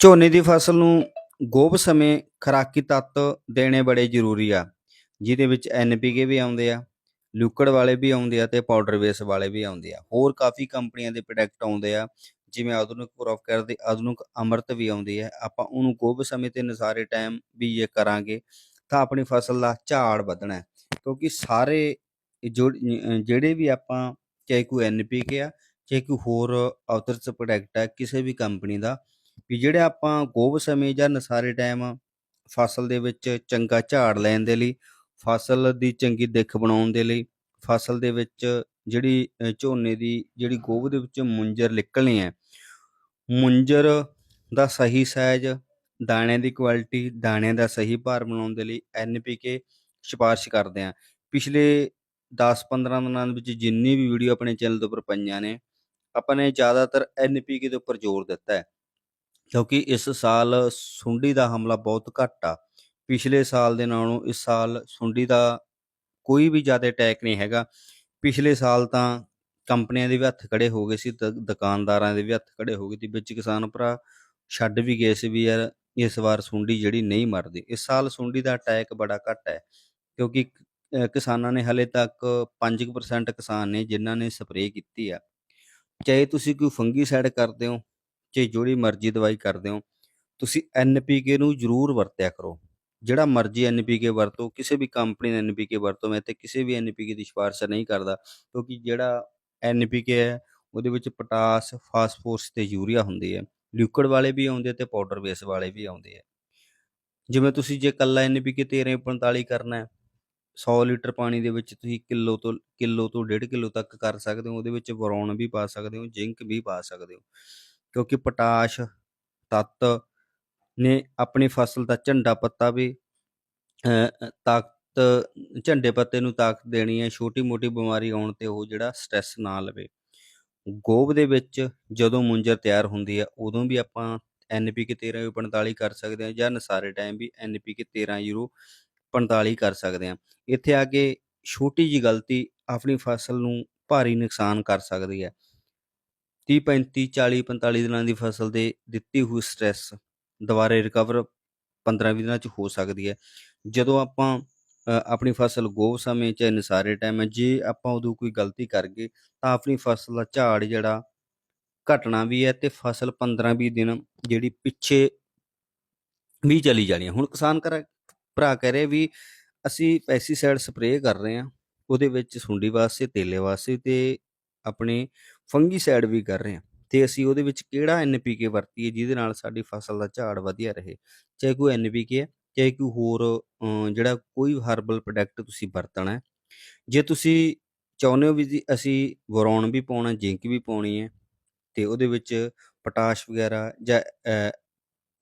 ਝੋਨੇ ਦੀ ਫਸਲ ਨੂੰ ਗੋਭ ਸਮੇਂ ਖੁਰਾਕੀ ਤੱਤ ਦੇਣੇ ਬੜੇ ਜ਼ਰੂਰੀ ਆ, ਜਿਹਦੇ ਵਿੱਚ ਐਨਪੀਕੇ ਵੀ ਆਉਂਦੇ ਆ, ਲਿਕੁਇਡ ਵਾਲੇ ਵੀ ਆਉਂਦੇ ਆ ਤੇ ਪਾਊਡਰ ਬੇਸ ਵਾਲੇ ਵੀ ਆਉਂਦੇ ਆ। ਹੋਰ ਕਾਫੀ ਕੰਪਨੀਆਂ ਦੇ ਪ੍ਰੋਡਕਟ ਆਉਂਦੇ ਆ, ਜਿਵੇਂ ਆਧੁਨਿਕ ਪ੍ਰੋਫ ਕਰਦੇ ਆਧੁਨਿਕ ਅਮਰਤ ਵੀ ਆਉਂਦੀ ਹੈ। ਆਪਾਂ ਉਹਨੂੰ ਗੋਭ ਸਮੇਂ ਤੇ ਨਸਾਰੇ ਟਾਈਮ ਵੀ ਜੇ ਕਰਾਂਗੇ, ਤਾਂ ਆਪਣੀ ਫਸਲ ਦਾ ਝਾੜ ਵਧਣਾ ਕਿਉਂਕਿ ਸਾਰੇ ਜੋ ਜਿਹੜੇ ਵੀ ਆਪਾਂ ਚਾਹੇ ਕੋਈ ਐਨਪੀਕੇ ਆ, ਚਾਹੇ ਕੋਈ ਹੋਰ ਆਊਟਰਸ ਪ੍ਰੋਡਕਟ ਆ, ਕਿਸੇ ਵੀ ਕੰਪਨੀ ਦਾ ਵੀ ਜਿਹੜਾ ਆਪਾਂ ਗੋਭ ਸਮੇਂ ਜਾਂ ਨਸਾਰੇ ਟਾਈਮ ਫਸਲ ਦੇ ਵਿੱਚ ਚੰਗਾ ਝਾੜ ਲੈਣ ਦੇ ਲਈ, ਫਸਲ ਦੀ ਚੰਗੀ ਦਿੱਖ ਬਣਾਉਣ ਦੇ ਲਈ, ਫਸਲ ਦੇ ਵਿੱਚ ਜਿਹੜੀ ਝੋਨੇ ਦੀ ਜਿਹੜੀ ਗੋਭ ਦੇ ਵਿੱਚ ਮੁੰਜਰ ਨਿਕਲਣੀ ਹੈ ਮੁੰਜਰ ਦਾ ਸਹੀ ਸਾਈਜ਼, ਦਾਣਿਆਂ ਦੀ ਕੁਆਲਿਟੀ ਦਾਣਿਆਂ ਦਾ ਸਹੀ ਭਾਰ ਬਣਾਉਣ ਦੇ ਲਈ ਐਨਪੀਕੇ ਸਿਫਾਰਿਸ਼ ਕਰਦੇ ਆ। ਪਿਛਲੇ 10-15 ਦਿਨਾਂ ਦੇ ਵਿੱਚ ਜਿੰਨੀ ਵੀ ਵੀਡੀਓ ਆਪਣੇ ਚੈਨਲ ਦੇ ਉੱਪਰ ਪਈਆਂ ਨੇ, ਆਪਾਂ ਨੇ ਜ਼ਿਆਦਾਤਰ ਐਨਪੀਕੇ ਦੇ ਉੱਪਰ ਜ਼ੋਰ ਦਿੱਤਾ ਹੈ। ਕਿਉਂਕਿ ਇਸ ਸਾਲ ਸੁੰਡੀ ਦਾ ਹਮਲਾ ਬਹੁਤ ਘੱਟ ਆ। ਪਿਛਲੇ ਸਾਲ ਦੇ ਨਾਲੋਂ ਇਸ ਸਾਲ ਸੁੰਡੀ ਦਾ ਕੋਈ ਵੀ ਜ਼ਿਆਦਾ ਅਟੈਕ ਨਹੀਂ ਹੈਗਾ। ਪਿਛਲੇ ਸਾਲ ਤਾਂ ਕੰਪਨੀਆਂ ਦੇ ਵੀ ਹੱਥ ਖੜੇ ਹੋ ਗਏ ਸੀ ਦੁਕਾਨਦਾਰਾਂ ਦੇ ਵੀ ਹੱਥ ਖੜੇ ਹੋ ਗਏ ਸੀ। ਵਿੱਚ ਕਿਸਾਨ ਭਰਾ ਛੱਡ ਵੀ ਗਏ ਸੀ ਵੀ ਯਾਰ ਇਸ ਵਾਰ ਸੁੰਡੀ ਜਿਹੜੀ ਨਹੀਂ ਮਰਦੀ। ਇਸ ਸਾਲ ਸੁੰਡੀ ਦਾ ਅਟੈਕ ਬੜਾ ਘੱਟ ਹੈ ਕਿਉਂਕਿ ਕਿਸਾਨਾਂ ਨੇ ਹਲੇ ਤੱਕ 5% ਕਿਸਾਨ ਨੇ ਜਿਨ੍ਹਾਂ ਨੇ ਸਪਰੇਅ ਕੀਤੀ ਆ। ਚਾਹੇ ਤੁਸੀਂ ਕੋਈ ਫੰਗੀਸਾਈਡ ਕਰਦੇ ਹੋ ਚਾਹੇ ਜਿਹੜੀ ਮਰਜ਼ੀ ਦਵਾਈ ਕਰਦੇ ਹੋ, ਤੁਸੀਂ ਐਨਪੀਕੇ ਨੂੰ ਜ਼ਰੂਰ ਵਰਤਿਆ ਕਰੋ। ਜਿਹੜਾ ਮਰਜ਼ੀ ਐਨਪੀਕੇ ਵਰਤੋ, ਕਿਸੇ ਵੀ ਕੰਪਨੀ ਦਾ ਐਨਪੀਕੇ ਵਰਤੋ, ਮੈਂ ਤੇ ਕਿਸੇ ਵੀ ਐਨਪੀਕੇ ਦੀ ਸਿਫਾਰਿਸ਼ ਨਹੀਂ ਕਰਦਾ, ਕਿਉਂਕਿ ਜਿਹੜਾ ਐਨਪੀਕੇ ਹੈ, ਉਹਦੇ ਵਿੱਚ ਪੋਟਾਸ, ਫਾਸਫੋਰਸ ਤੇ ਯੂਰੀਆ ਹੁੰਦੀ ਹੈ ਲਿਕੁਇਡ ਵਾਲੇ ਵੀ ਆਉਂਦੇ ਤੇ ਪਾਊਡਰ ਬੇਸ ਵਾਲੇ ਵੀ ਆਉਂਦੇ ਆ। ਜਿਵੇਂ ਤੁਸੀਂ ਜੇ ਕੱਲਾ ਐਨਪੀਕੇ 1345 ਕਰਨਾ ਹੈ 100 ਲੀਟਰ ਪਾਣੀ ਦੇ ਵਿੱਚ ਤੁਸੀਂ ਕਿਲੋ ਤੋਂ ਕਿਲੋ ਤੋਂ 1.5 ਕਿਲੋ ਤੱਕ ਕਰ ਸਕਦੇ ਹੋ, ਉਹਦੇ ਵਿੱਚ ਬੋਰੌਨ ਵੀ ਪਾ ਸਕਦੇ ਹੋ, ਜ਼ਿੰਕ ਵੀ ਪਾ ਸਕਦੇ ਹੋ। ਕਿਉਂਕਿ ਪੋਟਾਸ਼ ਤੱਤ ਨੇ ਆਪਣੀ ਫਸਲ ਦਾ ਝੰਡਾ ਪੱਤਾ ਵੀ ਅ, ਤਾਕਤ ਝੰਡੇ ਪੱਤੇ ਨੂੰ ਤਾਕਤ ਦੇਣੀ ਹੈ ਛੋਟੀ ਮੋਟੀ ਬਿਮਾਰੀ ਆਉਣ ਤੇ ਉਹ ਜਿਹੜਾ ਸਟ੍ਰੈਸ ਨਾ ਲਵੇ। ਗੋਭ ਦੇ ਵਿੱਚ ਜਦੋਂ ਮੁੰਜਰ ਤਿਆਰ ਹੁੰਦੀ ਹੈ ਉਦੋਂ ਵੀ ਆਪਾਂ ਐਨਪੀਕੇ 1345 ਕਰ ਸਕਦੇ ਹਾਂ ਜਾਂ ਨਸਾਰੇ ਟਾਈਮ ਵੀ ਐਨਪੀਕੇ 1345 ਕਰ ਸਕਦੇ ਹਾਂ। ਇੱਥੇ ਆ ਕੇ ਛੋਟੀ ਜੀ ਗਲਤੀ ਆਪਣੀ ਫਸਲ ਨੂੰ ਭਾਰੀ ਨੁਕਸਾਨ ਕਰ ਸਕਦੀ ਹੈ। 30 35 40 45 ਦਿਨਾਂ ਦੀ ਫਸਲ ਦੇ ਦਿੱਤੀ ਹੋਈ ਸਟ੍ਰੈਸ ਦੁਬਾਰੇ ਰਿਕਵਰ 15 20 ਦਿਨਾਂ ਚ ਹੋ ਸਕਦੀ ਹੈ। ਜਦੋਂ ਆਪਾਂ ਆਪਣੀ ਫਸਲ ਗੋਭ ਸਮੇਂ ਚ ਨਿਸਾਰੇ ਟਾਈਮ ਜੇ ਆਪਾਂ ਉਦੋਂ ਕੋਈ ਗਲਤੀ ਕਰ ਗਏ, ਤਾਂ ਆਪਣੀ ਫਸਲ ਦਾ ਝਾੜ ਜਿਹੜਾ ਘਟਣਾ ਵੀ ਹੈ ਤੇ ਫਸਲ 15 20 ਦਿਨ ਜਿਹੜੀ ਪਿੱਛੇ ਵੀ ਚਲੀ ਜਾਣੀ ਹੈ। ਹੁਣ ਕਿਸਾਨ ਕਰ ਭਰਾ ਕਹਿ ਰਹੇ ਵੀ ਅਸੀਂ ਪੈਸਟੀਸਾਈਡ ਸਪਰੇਅ ਕਰ ਰਹੇ ਹਾਂ, ਉਹਦੇ ਵਿੱਚ ਸੁੰਡੀ ਵਾਸਤੇ, ਤੇਲੇ ਵਾਸਤੇ ਤੇ ਆਪਣੇ ਫੰਗੀਸਾਈਡ ਵੀ ਕਰ ਰਹੇ ਹਾਂ। ਤੇ ਅਸੀਂ ਉਹਦੇ ਵਿੱਚ ਕਿਹੜਾ ਐਨਪੀਕੇ ਵਰਤੀਏ ਜਿਹਦੇ ਨਾਲ ਸਾਡੀ ਫਸਲ ਦਾ ਝਾੜ ਵਧੀਆ ਰਹੇ। ਚਾਹੇ ਕੋਈ ਐਨਪੀਕੇ ਹੈ ਚਾਹੇ ਕੋਈ ਹੋਰ ਜਿਹੜਾ ਕੋਈ ਹਰਬਲ ਪ੍ਰੋਡਕਟ ਤੁਸੀਂ ਵਰਤਣਾ ਹੈ। ਜੇ ਤੁਸੀਂ ਚਾਹੁੰਦੇ ਹੋ ਵੀ ਅਸੀਂ ਬੋਰੌਨ ਵੀ ਪਾਉਣਾ ਜ਼ਿੰਕ ਵੀ ਪਾਉਣੀ ਹੈ ਤੇ ਉਹਦੇ ਵਿੱਚ ਪੋਟਾਸ਼ ਵਗੈਰਾ ਜਾਂ ਅ,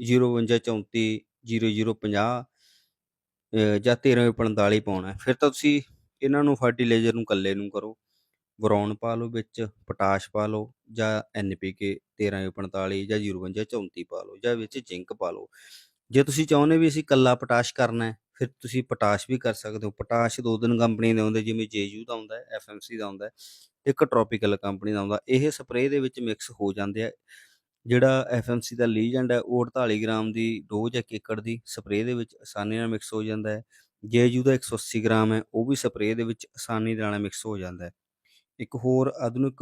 052 34 0050 ਅ, ਜਾਂ 1345 ਪਾਉਣਾ ਫਿਰ ਤਾਂ ਤੁਸੀਂ ਇਹਨਾਂ ਨੂੰ ਫਰਟੀਲਾਈਜ਼ਰ ਨੂੰ ਇਕੱਲੇ ਨੂੰ ਕਰੋ। ਬੋਰੌਨ ਪਾ ਲਓ ਵਿੱਚ, ਪੋਟਾਸ਼ ਪਾ ਲਓ ਜਾਂ ਐਨਪੀਕੇ 1345 ਜਾਂ 052 34 ਪਾ ਲਓ ਜਾਂ ਵਿੱਚ ਜ਼ਿੰਕ ਪਾ ਲਓ। ਜੇ ਤੁਸੀਂ ਚਾਹੁੰਦੇ ਵੀ ਅਸੀਂ ਕੱਲਾ ਪੋਟਾਸ਼ ਕਰਨਾ ਹੈ, ਫਿਰ ਤੁਸੀਂ ਪੋਟਾਸ਼ ਵੀ ਕਰ ਸਕਦੇ ਹੋ। ਪੋਟਾਸ਼ ਦੋ ਤਿੰਨ ਕੰਪਨੀ ਦੇ ਆਉਂਦੇ ਜਿਵੇਂ ਜੇਯੂ ਦਾ ਆਉਂਦਾ ਹੈ ਐਫਐਮਸੀ ਦਾ ਹੁੰਦਾ ਹੈ ਇੱਕ ਟ੍ਰੋਪੀਕਲ ਕੰਪਨੀ ਦਾ ਆਉਂਦਾ ਇਹ ਸਪਰੇਅ ਦੇ ਵਿੱਚ ਮਿਕਸ ਹੋ ਜਾਂਦੇ ਆ। ਜਿਹੜਾ ਐਫਐਮਸੀ ਦਾ ਲੀਜੈਂਡ ਹੈ, ਉਹ 48 ਗ੍ਰਾਮ ਦੀ ਡੋਜ਼ ਇੱਕ ਏਕੜ ਦੀ, ਸਪਰੇਅ ਦੇ ਵਿੱਚ ਆਸਾਨੀ ਨਾਲ ਮਿਕਸ ਹੋ ਜਾਂਦਾ ਹੈ। ਜੇਯੂ ਦਾ 180 ਗ੍ਰਾਮ ਹੈ, ਉਹ ਵੀ ਸਪਰੇਅ ਦੇ ਵਿੱਚ ਆਸਾਨੀ ਨਾਲ ਮਿਕਸ ਹੋ ਜਾਂਦਾ ਹੈ। ਇੱਕ ਹੋਰ ਆਧੁਨਿਕ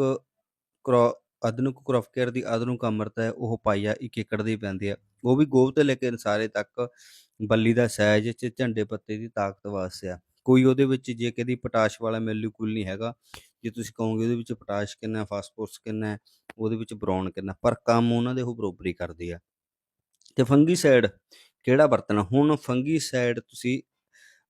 ਕਰੋ, ਆਧੁਨਿਕ ਕ੍ਰੌਪ ਦੀ ਆਧੁਨਿਕ ਅੰਮ੍ਰਿਤ ਹੈ, ਉਹ ਪਾਈਆ ਇੱਕ ਏਕੜ ਦੀ ਪੈਂਦੀ ਹੈ। ਉਹ ਵੀ ਗੋਭ 'ਤੇ ਲੈ ਕੇ ਸਾਰੇ ਤੱਕ ਬੱਲੀ ਦਾ ਸਾਈਜ਼ ਚ ਝੰਡੇ ਪੱਤੇ ਦੀ ਤਾਕਤ ਵਾਸਤੇ ਆ। ਕੋਈ ਉਹਦੇ ਵਿੱਚ ਜੇ ਕਿਹਦੀ ਪੋਟਾਸ਼ ਵਾਲਾ ਮੋਲੀਕੂਲ ਨਹੀਂ ਹੈਗਾ, ਜੇ ਤੁਸੀਂ ਕਹੋਗੇ ਉਹਦੇ ਵਿੱਚ ਪੋਟਾਸ਼ ਕਿੰਨਾ ਹੈ ਫਾਸਫੋਰਸ ਕਿੰਨਾ ਹੈ, ਉਹਦੇ ਵਿੱਚ ਬਰੌਨ ਕਿੰਨਾ ਪਰ ਕੰਮ ਉਹਨਾਂ ਦੇ ਉਹ ਬਰੋਬਰੀ ਕਰਦੇ ਆ। ਤੇ ਫੰਗੀਸਾਈਡ ਕਿਹੜਾ ਵਰਤਣਾ ਹੁਣ ਫੰਗੀਸਾਈਡ ਤੁਸੀਂ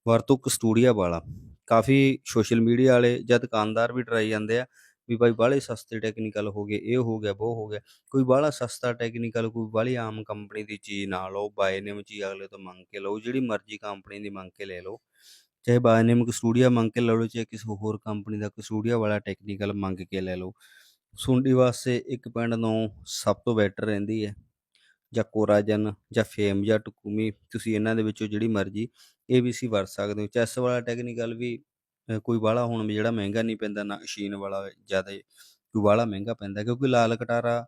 ਵਰਤੋ ਕਸਟੂਡੀਆ ਵਾਲਾ। ਕਾਫੀ ਸੋਸ਼ਲ ਮੀਡੀਆ ਵਾਲੇ ਜਾਂ ਦੁਕਾਨਦਾਰ ਵੀ ਡਰਾਈ ਜਾਂਦੇ ਆ ਵੀ ਭਾਈ ਬਾਹਲੇ ਸਸਤੇ ਟੈਕਨੀਕਲ ਹੋ ਗਏ, ਇਹ ਹੋ ਗਿਆ, ਉਹ ਹੋ ਗਿਆ। ਕੋਈ ਬਾਹਲਾ ਸਸਤਾ ਟੈਕਨੀਕਲ ਕੋਈ ਬਾਹਲੀ ਆਮ ਕੰਪਨੀ ਦੀ ਚੀਜ਼ ਨਾ ਲਓ ਬਾਏ ਨੇਮ ਚੀਜ਼ ਅਗਲੇ ਤੋਂ ਮੰਗ ਕੇ ਲਓ, ਜਿਹੜੀ ਮਰਜ਼ੀ ਕੰਪਨੀ ਦੀ ਮੰਗ ਕੇ ਲੈ ਲਓ। ਚਾਹੇ ਬਾਏ ਨੇਮ ਕਸਟੂਡੀਆ ਮੰਗ ਕੇ ਲੈ ਲਓ, ਚਾਹੇ ਕਿਸੇ ਹੋਰ ਕੰਪਨੀ ਦਾ ਕਸਟੂਡੀਆ ਵਾਲਾ ਟੈਕਨੀਕਲ ਮੰਗ ਕੇ ਲੈ ਲਓ। ਸੁੰਡੀ ਵਾਸਤੇ 1.9 ਸਭ ਤੋਂ ਬੈਟਰ ਰਹਿੰਦੀ ਹੈ। ਜਾਂ ਕੋਰਾਜਨ ਜਾਂ ਫੇਮ ਜਾਂ ਟਕੂਮੀ ਤੁਸੀਂ ਇਹਨਾਂ ਦੇ ਵਿੱਚੋਂ ਜਿਹੜੀ ਮਰਜ਼ੀ ਏਬੀਸੀ ਵਰਤ ਸਕਦੇ ਹੋ। ਚੈਸ ਵਾਲਾ ਟੈਕਨੀਕਲ ਵੀ ਅ, ਕੋਈ ਬਾਹਲਾ ਹੁਣ ਜਿਹੜਾ ਮਹਿੰਗਾ ਨਹੀਂ ਪੈਂਦਾ ਨਾ ਮਸ਼ੀਨ ਵਾਲਾ ਜ਼ਿਆਦਾ ਕੋਈ ਬਾਹਲਾ ਮਹਿੰਗਾ ਪੈਂਦਾ। ਕਿਉਂਕਿ ਲਾਲ ਕਟਾਰਾ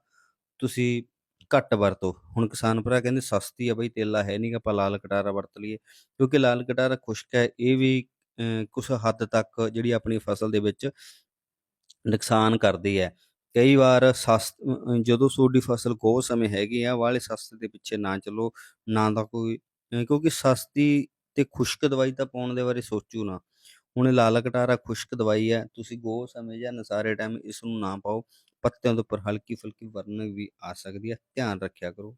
ਤੁਸੀਂ ਘੱਟ ਵਰਤੋ। ਹੁਣ ਕਿਸਾਨ ਭਰਾ ਕਹਿੰਦੇ ਸਸਤੀ ਆ ਬਈ ਤੇਲਾ ਹੈ ਨਹੀਂ ਆਪਾਂ ਲਾਲ ਕਟਾਰਾ ਵਰਤ ਲਈਏ। ਕਿਉਂਕਿ ਲਾਲ ਕਟਾਰਾ ਖੁਸ਼ਕ ਹੈ ਇਹ ਵੀ ਅ, ਕੁਛ ਹੱਦ ਤੱਕ ਜਿਹੜੀ ਆਪਣੀ ਫਸਲ ਦੇ ਵਿੱਚ ਨੁਕਸਾਨ ਕਰਦੀ ਹੈ। ਕਈ ਵਾਰ ਸਸਤ ਜਦੋਂ ਤੁਹਾਡੀ ਫਸਲ ਗੋਹ ਸਮੇਂ ਹੈਗੀ ਆ, ਵਾਲੇ ਸਸਤੇ ਦੇ ਪਿੱਛੇ ਨਾ ਚੱਲੋ, ਨਾ ਤਾਂ ਕੋਈ ਕਿਉਂਕਿ ਸਸਤੀ ਤੇ ਖੁਸ਼ਕ ਦਵਾਈ ਤਾਂ ਪਾਉਣ ਦੇ ਬਾਰੇ ਸੋਚੋ ਨਾ। ਹੁਣ ਲਾਲ ਕਟਾਰਾ ਖੁਸ਼ਕ ਦਵਾਈ ਹੈ ਤੁਸੀਂ ਗੋ ਸਮੇਂ ਜਾਂ ਨਸਾਰੇ ਟਾਈਮ ਇਸ ਨੂੰ ਨਾ ਪਾਓ, ਪੱਤਿਆਂ ਦੇ ਉੱਪਰ ਹਲਕੀ ਫੁਲਕੀ ਵਰਨ ਵੀ ਆ ਸਕਦੀ ਹੈ ਧਿਆਨ ਰੱਖਿਆ ਕਰੋ।